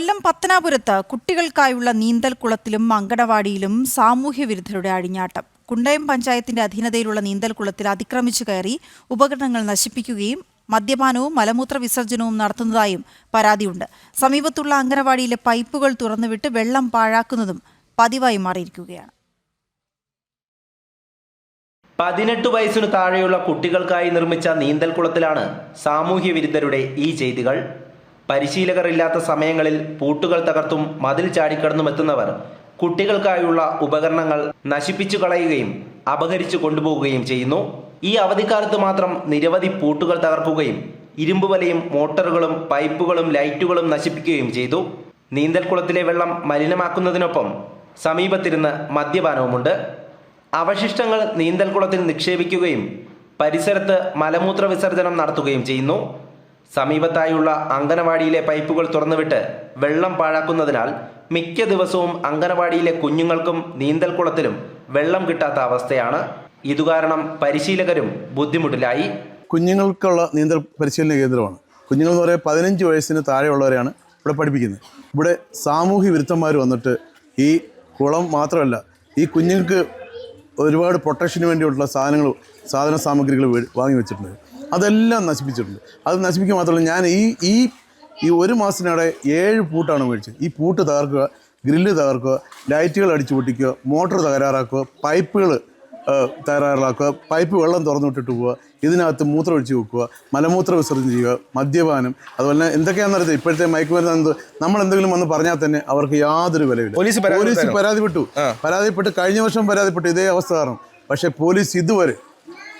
കൊല്ലം പത്തനാപുരത്ത് കുട്ടികൾക്കായുള്ള നീന്തൽക്കുളത്തിലും അങ്കണവാടിയിലും സാമൂഹ്യ വിരുദ്ധരുടെ അഴിഞ്ഞാട്ടം കുണ്ടയം പഞ്ചായത്തിന്റെ അധീനതയിലുള്ള നീന്തൽക്കുളത്തിൽ അതിക്രമിച്ചു കയറി ഉപകരണങ്ങൾ നശിപ്പിക്കുകയും മദ്യപാനവും മലമൂത്ര വിസർജനവും നടത്തുന്നതായും പരാതിയുണ്ട്. സമീപത്തുള്ള അങ്കണവാടിയിലെ പൈപ്പുകൾ തുറന്നുവിട്ട് വെള്ളം പാഴാക്കുന്നതും പതിവായി മാറിയിരിക്കുകയാണ്. പതിനെട്ട് വയസ്സിനു താഴെയുള്ള കുട്ടികൾക്കായി നിർമ്മിച്ച നീന്തൽക്കുളത്തിലാണ് സാമൂഹ്യ വിരുദ്ധരുടെ ഈ ചെയ്തികൾ പരിശീലകർ ഇല്ലാത്ത സമയങ്ങളിൽ പൂട്ടുകൾ തകർത്തും മതിൽ ചാടിക്കടന്നും എത്തുന്നവർ കുട്ടികൾക്കായുള്ള ഉപകരണങ്ങൾ നശിപ്പിച്ചു കളയുകയും അപഹരിച്ചു കൊണ്ടുപോകുകയും ചെയ്യുന്നു. ഈ അവധിക്കാലത്ത് മാത്രം നിരവധി പൂട്ടുകൾ തകർക്കുകയും ഇരുമ്പ് വലയും മോട്ടറുകളും പൈപ്പുകളും ലൈറ്റുകളും നശിപ്പിക്കുകയും ചെയ്തു. നീന്തൽക്കുളത്തിലെ വെള്ളം മലിനമാക്കുന്നതിനൊപ്പം സമീപത്തിരുന്ന് മദ്യപാനവുമുണ്ട്. അവശിഷ്ടങ്ങൾ നീന്തൽക്കുളത്തിൽ നിക്ഷേപിക്കുകയും പരിസരത്ത് മലമൂത്ര വിസർജനം നടത്തുകയും ചെയ്യുന്നു. സമീപത്തായുള്ള അങ്കനവാടിയിലെ പൈപ്പുകൾ തുറന്നുവിട്ട് വെള്ളം പാഴാക്കുന്നതിനാൽ മിക്ക ദിവസവും അങ്കനവാടിയിലെ കുഞ്ഞുങ്ങൾക്കും നീന്തൽക്കുളത്തിലും വെള്ളം കിട്ടാത്ത അവസ്ഥയാണ്. ഇതുകാരണം പരിശീലകരും ബുദ്ധിമുട്ടിലായി. കുഞ്ഞുങ്ങൾക്കുള്ള നീന്തൽ പരിശീലന കേന്ദ്രമാണ്. കുഞ്ഞുങ്ങൾ എന്ന് പറയുന്നത് പതിനഞ്ച് വയസ്സിന് താഴെയുള്ളവരെയാണ് ഇവിടെ പഠിപ്പിക്കുന്നത്. ഇവിടെ സാമൂഹ്യ വിരുദ്ധന്മാർ വന്നിട്ട് ഈ കുളം മാത്രമല്ല ഈ കുഞ്ഞുങ്ങൾക്ക് ഒരുപാട് പ്രൊട്ടക്ഷന് വേണ്ടിയിട്ടുള്ള സാധനങ്ങൾ സാധന സാമഗ്രികൾ വാങ്ങി വെച്ചിട്ടുണ്ട്. അതെല്ലാം നശിപ്പിച്ചിട്ടുണ്ട്. അത് നശിപ്പിക്കുക മാത്രമല്ല ഞാൻ ഈ ഈ ഈ ഒരു മാസത്തിനിടെ ഏഴ് പൂട്ടാണ് മേടിച്ചത്. ഈ പൂട്ട് തകർക്കുക ഗ്രില്ല് തകർക്കുക ലൈറ്റുകൾ അടിച്ചു പൊട്ടിക്കുക മോട്ടോർ തകരാറാക്കുക പൈപ്പുകൾ തകരാറാക്കുക പൈപ്പ് വെള്ളം തുറന്നു വിട്ടിട്ട് പോവുക ഇതിനകത്ത് മൂത്രം ഒഴിച്ചു വെക്കുക മലമൂത്ര വിസർജനം ചെയ്യുക മദ്യപാനം അതുപോലെ തന്നെ എന്തൊക്കെയാണെന്നറിയത് ഇപ്പോഴത്തെ മയക്കുമരുന്ന് എന്ത് നമ്മൾ എന്തെങ്കിലും വന്ന് പറഞ്ഞാൽ തന്നെ അവർക്ക് യാതൊരു വിലയില്ല. പോലീസ്? പരാതിപ്പെട്ടു? പരാതിപ്പെട്ട് കഴിഞ്ഞ വർഷം പരാതിപ്പെട്ടു ഇതേ അവസ്ഥ കാരണം. പക്ഷേ പോലീസ് ഇതുവരെ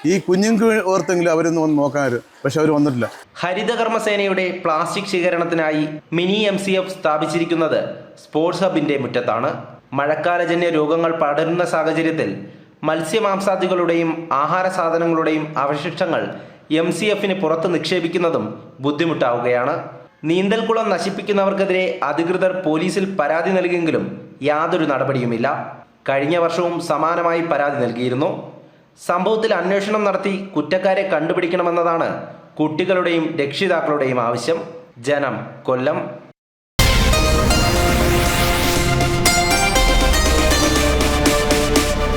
ഈ കുഞ്ഞുങ്ങൾക്ക് ഓർത്തെങ്കിലും അവരൊന്ന് വന്ന് നോക്കാമായിരുന്നു പക്ഷെ അവർ വന്നിട്ടില്ല. ഹരിതകർമ്മസേനയുടെ പ്ലാസ്റ്റിക് ശേഖരണത്തിനായി മിനി എം സി എഫ് സ്ഥാപിച്ചിരിക്കുന്നത് സ്പോർട്സ് ഹബിന്റെ മുറ്റത്താണ്. മഴക്കാലജന്യ രോഗങ്ങൾ പടരുന്ന സാഹചര്യത്തിൽ മത്സ്യമാംസാദികളുടെയും ആഹാര സാധനങ്ങളുടെയും അവശിഷ്ടങ്ങൾ എം സി എഫിന് പുറത്ത് നിക്ഷേപിക്കുന്നതും ബുദ്ധിമുട്ടാവുകയാണ്. നീന്തൽക്കുളം നശിപ്പിക്കുന്നവർക്കെതിരെ അധികൃതർ പോലീസിൽ പരാതി നൽകിയെങ്കിലും യാതൊരു നടപടിയുമില്ല. കഴിഞ്ഞ വർഷവും സമാനമായി പരാതി നൽകിയിരുന്നു. സംഭവത്തിൽ അന്വേഷണം നടത്തി കുറ്റക്കാരെ കണ്ടുപിടിക്കണമെന്നതാണ് കുട്ടികളുടെയും രക്ഷിതാക്കളുടെയും ആവശ്യം. ജനം കൊല്ലം.